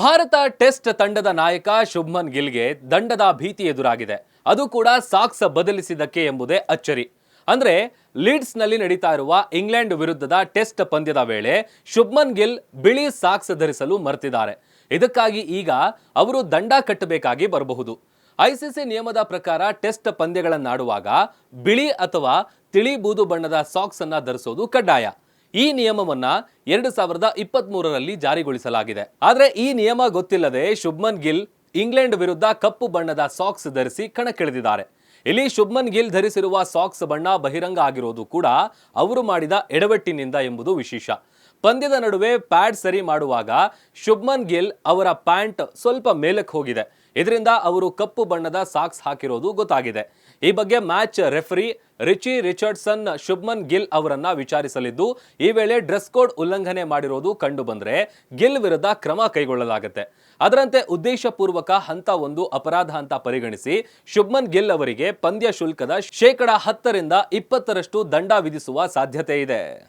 Bharat test ತಂಡದ ನಾಯಕ ಶುಭ್ಮನ್ ಗಿಲ್ಗೆ ದಂಡದ ಭೀತಿ ಎದುರಾಗಿದೆ. ಅದು ಕೂಡ ಸಾಕ್ಸ್ ಬದಲಿಸಿದ್ದಕ್ಕೆ ಎಂಬುದೇ ಅಚ್ಚರಿ. ಅಂದ್ರೆ ಲೀಡ್ಸ್ನಲ್ಲಿ ನಡೀತಾ ಇರುವ ಇಂಗ್ಲೆಂಡ್ ವಿರುದ್ಧದ ಟೆಸ್ಟ್ ಪಂದ್ಯದ ವೇಳೆ ಶುಭ್ಮನ್ ಗಿಲ್ ಬಿಳಿ ಸಾಕ್ಸ್ ಧರಿಸಲು ಮರೆತಿದ್ದಾರೆ. ಇದಕ್ಕಾಗಿ ಈಗ ಅವರು ದಂಡ ಕಟ್ಟಬೇಕಾಗಿ ಬರಬಹುದು. ಐಸಿಸಿ ನಿಯಮದ ಪ್ರಕಾರ ಟೆಸ್ಟ್ ಪಂದ್ಯಗಳನ್ನಾಡುವಾಗ ಬಿಳಿ ಅಥವಾ ತಿಳಿ ಬೂದು ಬಣ್ಣದ ಸಾಕ್ಸ್ ಅನ್ನ ಧರಿಸೋದು ಕಡ್ಡಾಯ. ಈ ನಿಯಮವನ್ನ ಎರಡು ಸಾವಿರದ ಇಪ್ಪತ್ತ್ ಮೂರರಲ್ಲಿ ಜಾರಿಗೊಳಿಸಲಾಗಿದೆ. ಆದರೆ ಈ ನಿಯಮ ಗೊತ್ತಿಲ್ಲದೆ ಶುಭ್ಮನ್ ಗಿಲ್ ಇಂಗ್ಲೆಂಡ್ ವಿರುದ್ಧ ಕಪ್ಪು ಬಣ್ಣದ ಸಾಕ್ಸ್ ಧರಿಸಿ ಕಣಕ್ಕಿಳಿದಿದ್ದಾರೆ. ಇಲ್ಲಿ ಶುಭ್ಮನ್ ಗಿಲ್ ಧರಿಸಿರುವ ಸಾಕ್ಸ್ ಬಣ್ಣ ಬಹಿರಂಗ ಆಗಿರೋದು ಕೂಡ ಅವರು ಮಾಡಿದ ಎಡವಟ್ಟಿನಿಂದ ಎಂಬುದು ವಿಶೇಷ. ಪಂದ್ಯದ ನಡುವೆ ಪ್ಯಾಡ್ ಸರಿ ಮಾಡುವಾಗ ಶುಭ್ಮನ್ ಗಿಲ್ ಅವರ ಪ್ಯಾಂಟ್ ಸ್ವಲ್ಪ ಮೇಲಕ್ಕೆ ಹೋಗಿದೆ. ಇದರಿಂದ ಅವರು ಕಪ್ಪು ಬಣ್ಣದ ಸಾಕ್ಸ್ ಹಾಕಿರೋದು ಗೊತ್ತಾಗಿದೆ. ಈ ಬಗ್ಗೆ match referee Richie Richardson Shubman Gill ಅವರನ್ನ ವಿಚಾರಿಸಲಿದ್ದು, ಈ ವೇಳೆ ಡ್ರೆಸ್ ಕೋಡ್ ಉಲ್ಲಂಘನೆ ಮಾಡಿರೋದು ಕಂಡು ಬಂದರೆ ಗಿಲ್ ವಿರುದ್ಧ ಕ್ರಮ ಕೈಗೊಳ್ಳಲಾಗುತ್ತೆ. ಅದರಂತೆ ಉದ್ದೇಶಪೂರ್ವಕ ಹಂತ ಒಂದು ಅಪರಾಧ ಅಂತ ಪರಿಗಣಿಸಿ ಶುಭ್ಮನ್ ಗಿಲ್ ಅವರಿಗೆ ಪಂದ್ಯ ಶುಲ್ಕದ ಶೇಕಡ ಹತ್ತರಿಂದ ಇಪ್ಪತ್ತರಷ್ಟು ದಂಡ ವಿಧಿಸುವ ಸಾಧ್ಯತೆ ಇದೆ.